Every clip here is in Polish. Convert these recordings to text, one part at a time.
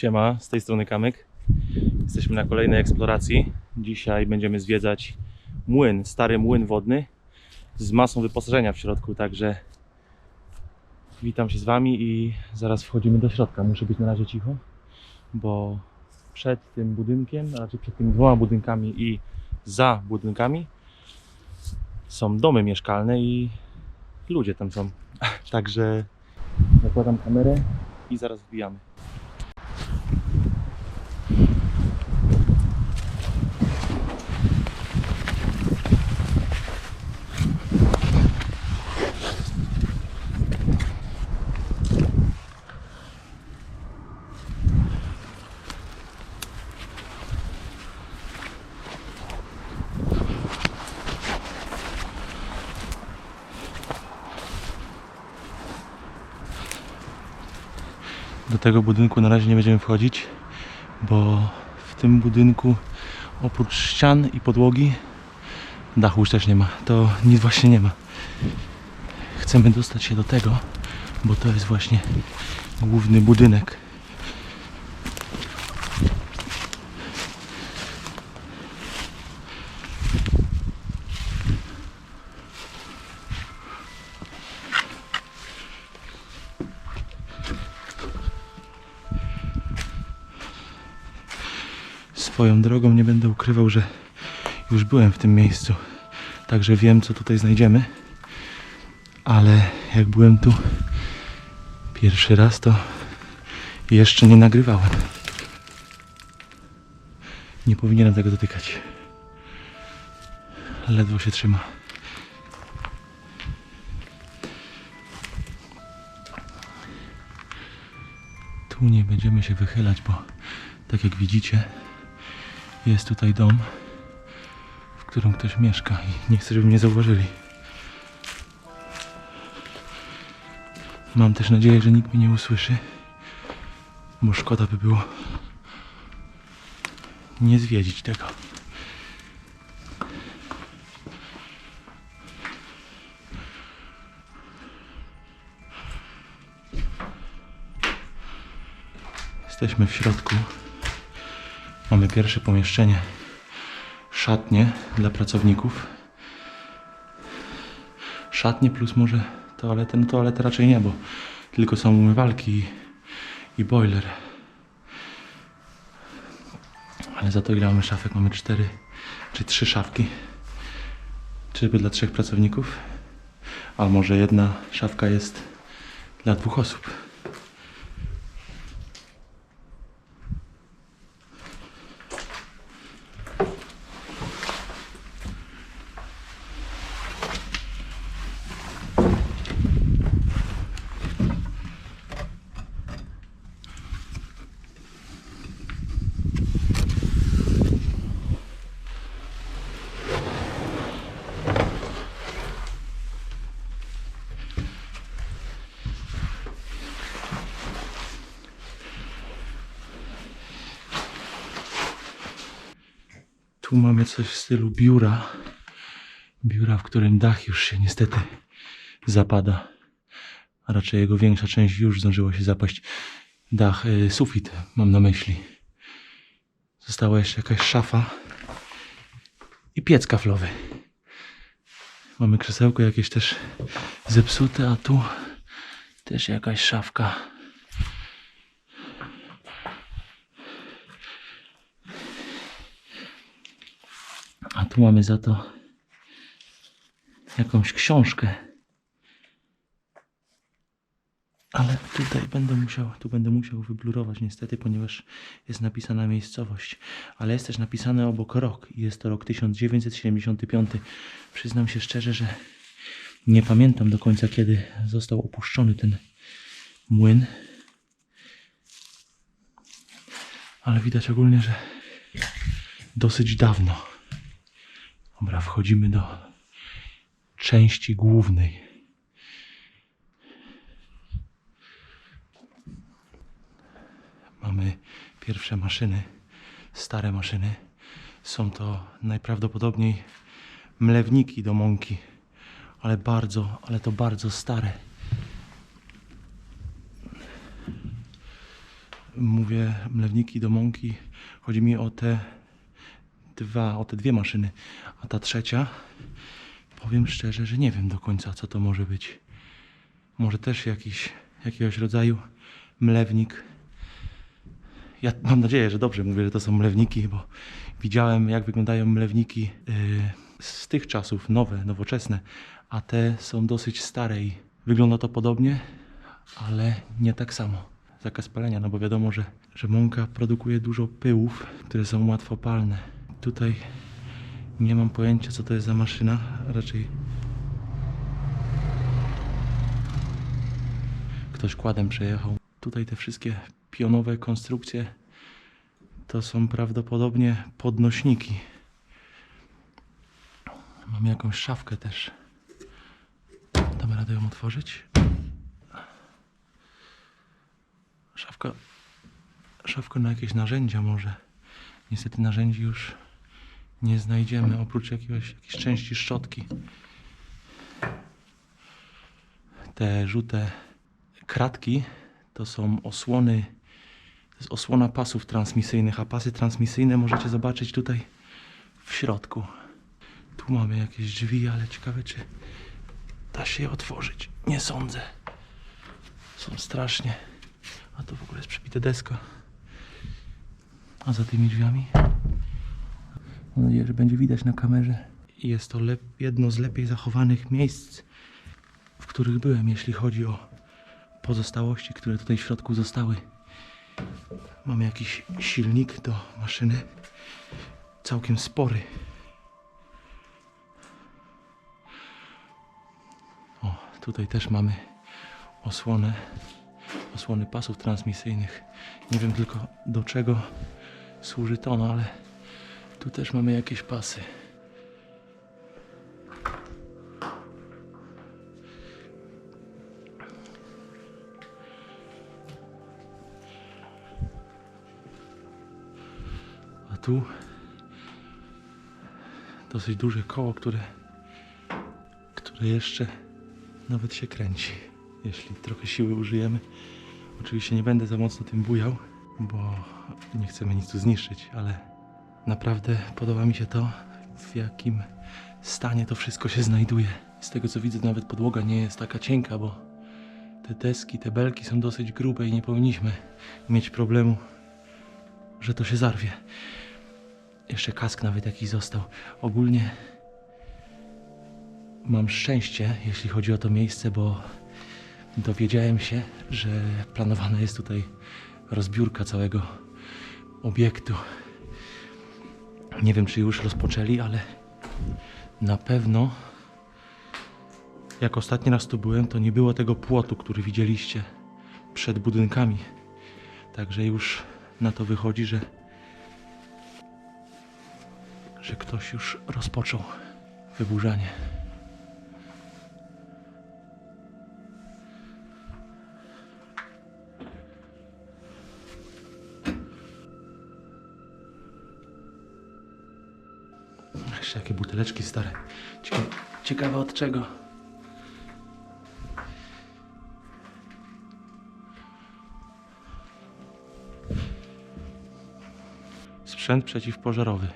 Siema, z tej strony Kamyk. Jesteśmy na kolejnej eksploracji. Dzisiaj będziemy zwiedzać młyn, stary młyn wodny z masą wyposażenia w środku, także witam się z Wami i zaraz wchodzimy do środka. Muszę być na razie cicho, bo przed tym budynkiem, a raczej przed tymi dwoma budynkami i za budynkami są domy mieszkalne i ludzie tam są. Także zakładam kamerę i zaraz wbijamy. Tego budynku na razie nie będziemy wchodzić, bo w tym budynku oprócz ścian i podłogi dachu już też nie ma. To nic właśnie nie ma. Chcemy dostać się do tego, bo to jest właśnie główny budynek. Swoją drogą nie będę ukrywał, że już byłem w tym miejscu, także wiem, co tutaj znajdziemy. Ale jak byłem tu pierwszy raz, to jeszcze nie nagrywałem. Nie powinienem tego dotykać. Ledwo się trzyma. Tu nie będziemy się wychylać, bo tak jak widzicie, jest tutaj dom, w którym ktoś mieszka i nie chcę, żeby mnie zauważyli. Mam też nadzieję, że nikt mnie nie usłyszy, bo szkoda by było nie zwiedzić tego. Jesteśmy w środku. Mamy pierwsze pomieszczenie. Szatnie dla pracowników. Szatnie plus może toaletę. No toaletę raczej nie, bo tylko są umywalki i, i boiler. Ale za to ile mamy szafek? Mamy cztery czy trzy szafki. Czyżby dla trzech pracowników? A może jedna szafka jest dla dwóch osób. Tu mamy coś w stylu biura. Biura, w którym dach już się niestety zapada. A raczej jego większa część już zdążyła się zapaść. Dach, y, sufit mam na myśli. Została jeszcze jakaś szafa i piec kaflowy. Mamy krzesełko jakieś też zepsute, a tu też jakaś szafka. A tu mamy za to jakąś książkę. Ale tutaj będę musiał, tu będę musiał wyblurować niestety, ponieważ jest napisana miejscowość. Ale jest też napisane obok rok i jest to rok 1975. Przyznam się szczerze, że nie pamiętam do końca kiedy został opuszczony ten młyn. Ale widać ogólnie, że dosyć dawno. Dobra, wchodzimy do części głównej. Mamy pierwsze maszyny, stare maszyny. Są to najprawdopodobniej mlewniki do mąki, ale bardzo, ale to bardzo stare. mówię mlewniki do mąki, chodzi mi o te dwa, o te dwie maszyny, a ta trzecia, powiem szczerze, że nie wiem do końca co to może być. Może też jakiś, jakiegoś rodzaju mlewnik. Ja mam nadzieję, że dobrze mówię, że to są mlewniki, bo widziałem jak wyglądają mlewniki yy, z tych czasów, nowe, nowoczesne, a te są dosyć stare i wygląda to podobnie, ale nie tak samo. Zakaz palenia, no bo wiadomo, że, że mąka produkuje dużo pyłów, które są łatwo palne. Tutaj nie mam pojęcia, co to jest za maszyna. Raczej ktoś kładem przejechał. Tutaj te wszystkie pionowe konstrukcje to są prawdopodobnie podnośniki. Mam jakąś szafkę też. Damy radę ją otworzyć. Szafka, szafka na jakieś narzędzia może. Niestety narzędzi już nie znajdziemy, oprócz jakiegoś, jakiejś części szczotki. Te żółte kratki to są osłony, to jest osłona pasów transmisyjnych, a pasy transmisyjne możecie zobaczyć tutaj w środku. Tu mamy jakieś drzwi, ale ciekawe czy da się je otworzyć. Nie sądzę. Są strasznie. A to w ogóle jest przybite deska. A za tymi drzwiami? Mam nadzieję, że będzie widać na kamerze. Jest to jedno z lepiej zachowanych miejsc, w których byłem, jeśli chodzi o pozostałości, które tutaj w środku zostały. Mamy jakiś silnik do maszyny. Całkiem spory. O, tutaj też mamy osłonę, osłony pasów transmisyjnych. Nie wiem tylko do czego służy to, no ale tu też mamy jakieś pasy. A tu dosyć duże koło, które, które jeszcze nawet się kręci, jeśli trochę siły użyjemy. Oczywiście nie będę za mocno tym bujał, bo nie chcemy nic tu zniszczyć, ale naprawdę podoba mi się to, w jakim stanie to wszystko się znajduje. Z tego co widzę, nawet podłoga nie jest taka cienka, bo te deski, te belki są dosyć grube i nie powinniśmy mieć problemu, że to się zarwie. Jeszcze kask nawet jakiś został. Ogólnie mam szczęście, jeśli chodzi o to miejsce, bo dowiedziałem się, że planowana jest tutaj rozbiórka całego obiektu. Nie wiem, czy już rozpoczęli, ale na pewno jak ostatni raz tu byłem, to nie było tego płotu, który widzieliście przed budynkami. Także już na to wychodzi, że że ktoś już rozpoczął wyburzanie. Buteleczki stare. Ciekawe, ciekawe od czego. Sprzęt przeciwpożarowy.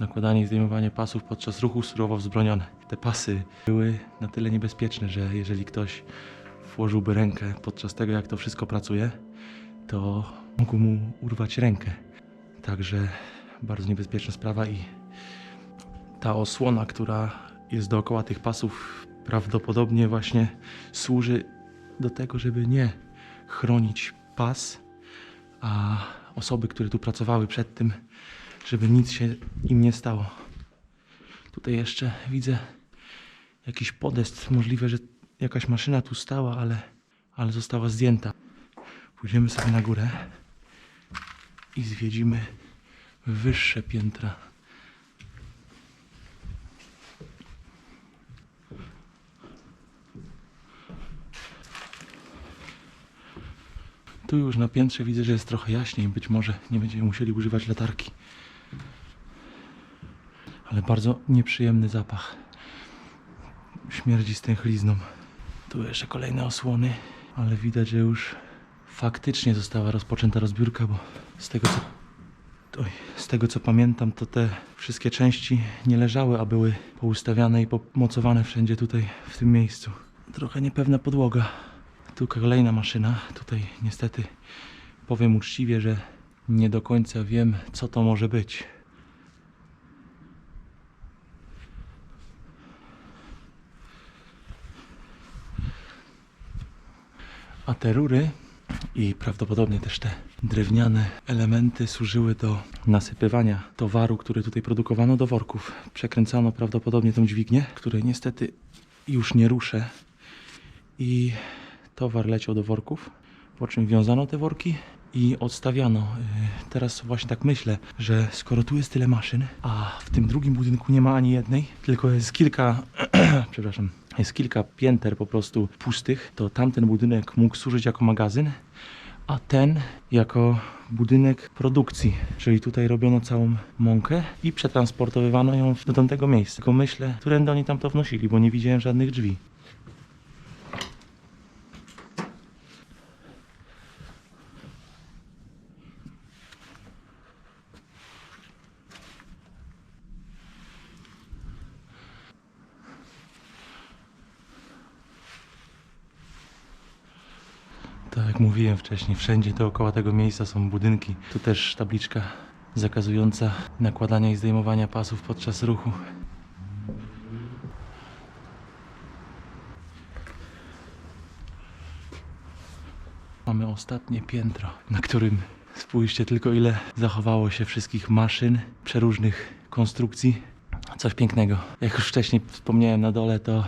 Nakładanie i zdejmowanie pasów podczas ruchu surowo wzbronione. Te pasy były na tyle niebezpieczne, że jeżeli ktoś włożyłby rękę podczas tego, jak to wszystko pracuje, to mógł mu urwać rękę. Także bardzo niebezpieczna sprawa i ta osłona, która jest dookoła tych pasów, prawdopodobnie właśnie służy do tego, żeby nie chronić pas, a osoby, które tu pracowały przed tym, żeby nic się im nie stało. Tutaj jeszcze widzę jakiś podest. Możliwe, że jakaś maszyna tu stała, ale, ale została zdjęta. Pójdziemy sobie na górę i zwiedzimy wyższe piętra. Tu już na piętrze widzę, że jest trochę jaśniej. Być może nie będziemy musieli używać latarki. Ale bardzo nieprzyjemny zapach. Śmierdzi stęchlizną. Tu jeszcze kolejne osłony, ale widać, że już faktycznie została rozpoczęta rozbiórka, bo z tego co, oj, z tego co pamiętam, to te wszystkie części nie leżały, a były poustawiane i pomocowane wszędzie tutaj w tym miejscu. Trochę niepewna podłoga. Tu kolejna maszyna. Tutaj niestety powiem uczciwie, że nie do końca wiem, co to może być. A te rury i prawdopodobnie też te drewniane elementy służyły do nasypywania towaru, który tutaj produkowano do worków. Przekręcano prawdopodobnie tą dźwignię, której niestety już nie ruszę i towar leciał do worków, po czym wiązano te worki i odstawiano. Yy, Teraz właśnie tak myślę, że skoro tu jest tyle maszyn, a w tym drugim budynku nie ma ani jednej, tylko jest kilka, przepraszam, jest kilka pięter po prostu pustych, to tamten budynek mógł służyć jako magazyn, a ten jako budynek produkcji. Czyli tutaj robiono całą mąkę i przetransportowywano ją do tamtego miejsca. Tylko myślę, którędy oni tam to wnosili, bo nie widziałem żadnych drzwi. Tak jak mówiłem wcześniej, wszędzie dookoła tego miejsca są budynki. Tu też tabliczka zakazująca nakładania i zdejmowania pasów podczas ruchu. Mamy ostatnie piętro, na którym spójrzcie tylko ile zachowało się wszystkich maszyn, przeróżnych konstrukcji. Coś pięknego. Jak już wcześniej wspomniałem na dole, to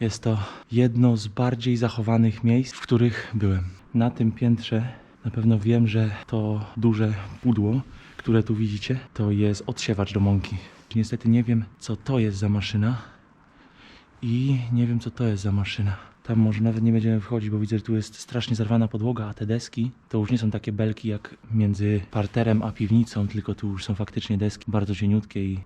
jest to jedno z bardziej zachowanych miejsc, w których byłem. Na tym piętrze na pewno wiem, że to duże pudło, które tu widzicie, to jest odsiewacz do mąki. Niestety nie wiem, co to jest za maszyna i nie wiem, co to jest za maszyna. Tam może nawet nie będziemy wchodzić, bo widzę, że tu jest strasznie zarwana podłoga, a te deski to już nie są takie belki jak między parterem a piwnicą, tylko tu już są faktycznie deski bardzo cieniutkie i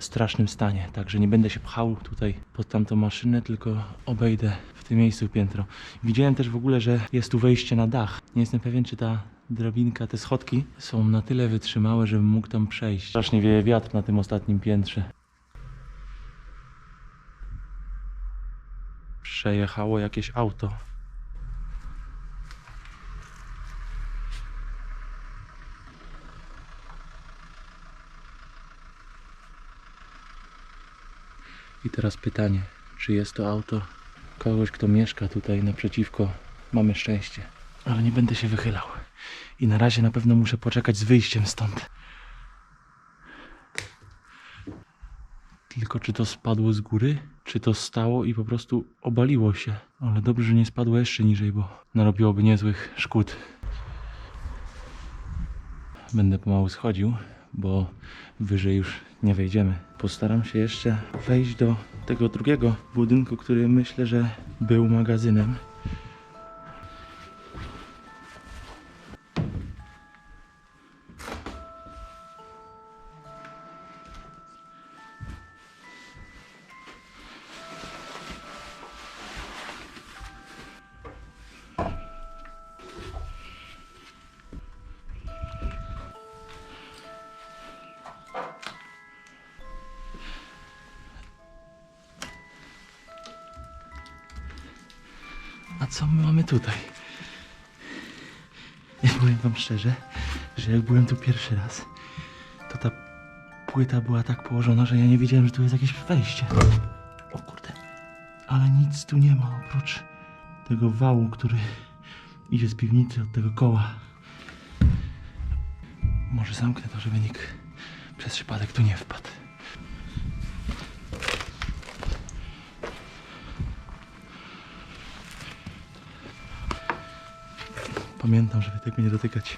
strasznym stanie. Także nie będę się pchał tutaj pod tamtą maszynę, tylko obejdę w tym miejscu piętro. Widziałem też w ogóle, że jest tu wejście na dach. Nie jestem pewien, czy ta drabinka, te schodki są na tyle wytrzymałe, żebym mógł tam przejść. Strasznie wieje wiatr na tym ostatnim piętrze. Przejechało jakieś auto. Teraz pytanie, czy jest to auto kogoś, kto mieszka tutaj naprzeciwko? Mamy szczęście, ale nie będę się wychylał. I na razie na pewno muszę poczekać z wyjściem stąd. Tylko czy to spadło z góry, czy to stało i po prostu obaliło się. Ale dobrze, że nie spadło jeszcze niżej, bo narobiłoby niezłych szkód. Będę pomału schodził, bo wyżej już nie wejdziemy. Postaram się jeszcze wejść do tego drugiego budynku, który myślę, że był magazynem. Co my mamy tutaj? Ja powiem wam szczerze, że jak byłem tu pierwszy raz, to ta płyta była tak położona, że ja nie wiedziałem, że tu jest jakieś wejście. O kurde. Ale nic tu nie ma oprócz tego wału, który idzie z piwnicy od tego koła. Może zamknę to, żeby nikt przez przypadek tu nie wpadł. Pamiętam, żeby tego nie dotykać.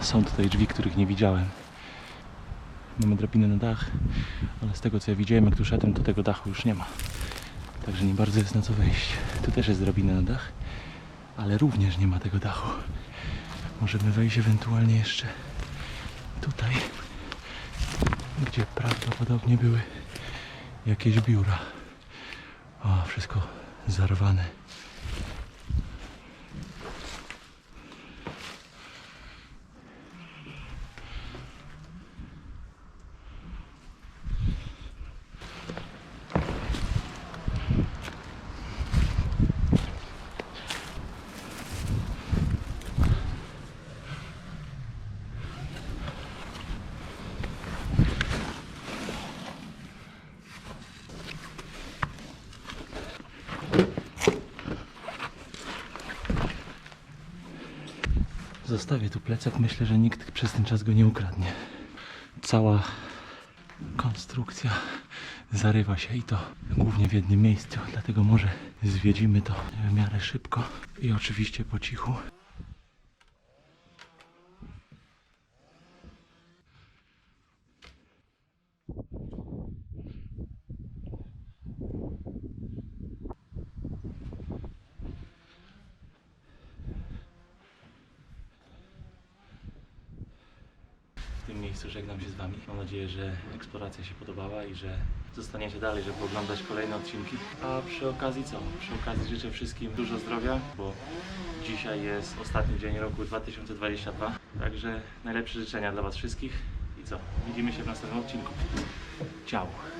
Są tutaj drzwi, których nie widziałem. Mamy drabinę na dach, ale z tego co ja widziałem, jak tu szedłem, to tego dachu już nie ma. Także nie bardzo jest na co wejść. Tu też jest drabina na dach, ale również nie ma tego dachu. Możemy wejść ewentualnie jeszcze tutaj, gdzie prawdopodobnie były jakieś biura. O, wszystko zarwane. Zostawię tu plecak, myślę, że nikt przez ten czas go nie ukradnie. Cała konstrukcja zarywa się i to głównie w jednym miejscu, dlatego może zwiedzimy to w miarę szybko i oczywiście po cichu. W tym miejscu żegnam się z Wami. Mam nadzieję, że eksploracja się podobała i że zostaniecie dalej, żeby oglądać kolejne odcinki. A przy okazji co? Przy okazji życzę wszystkim dużo zdrowia, bo dzisiaj jest ostatni dzień roku 2022. Także najlepsze życzenia dla Was wszystkich. I co? Widzimy się w następnym odcinku. Ciao!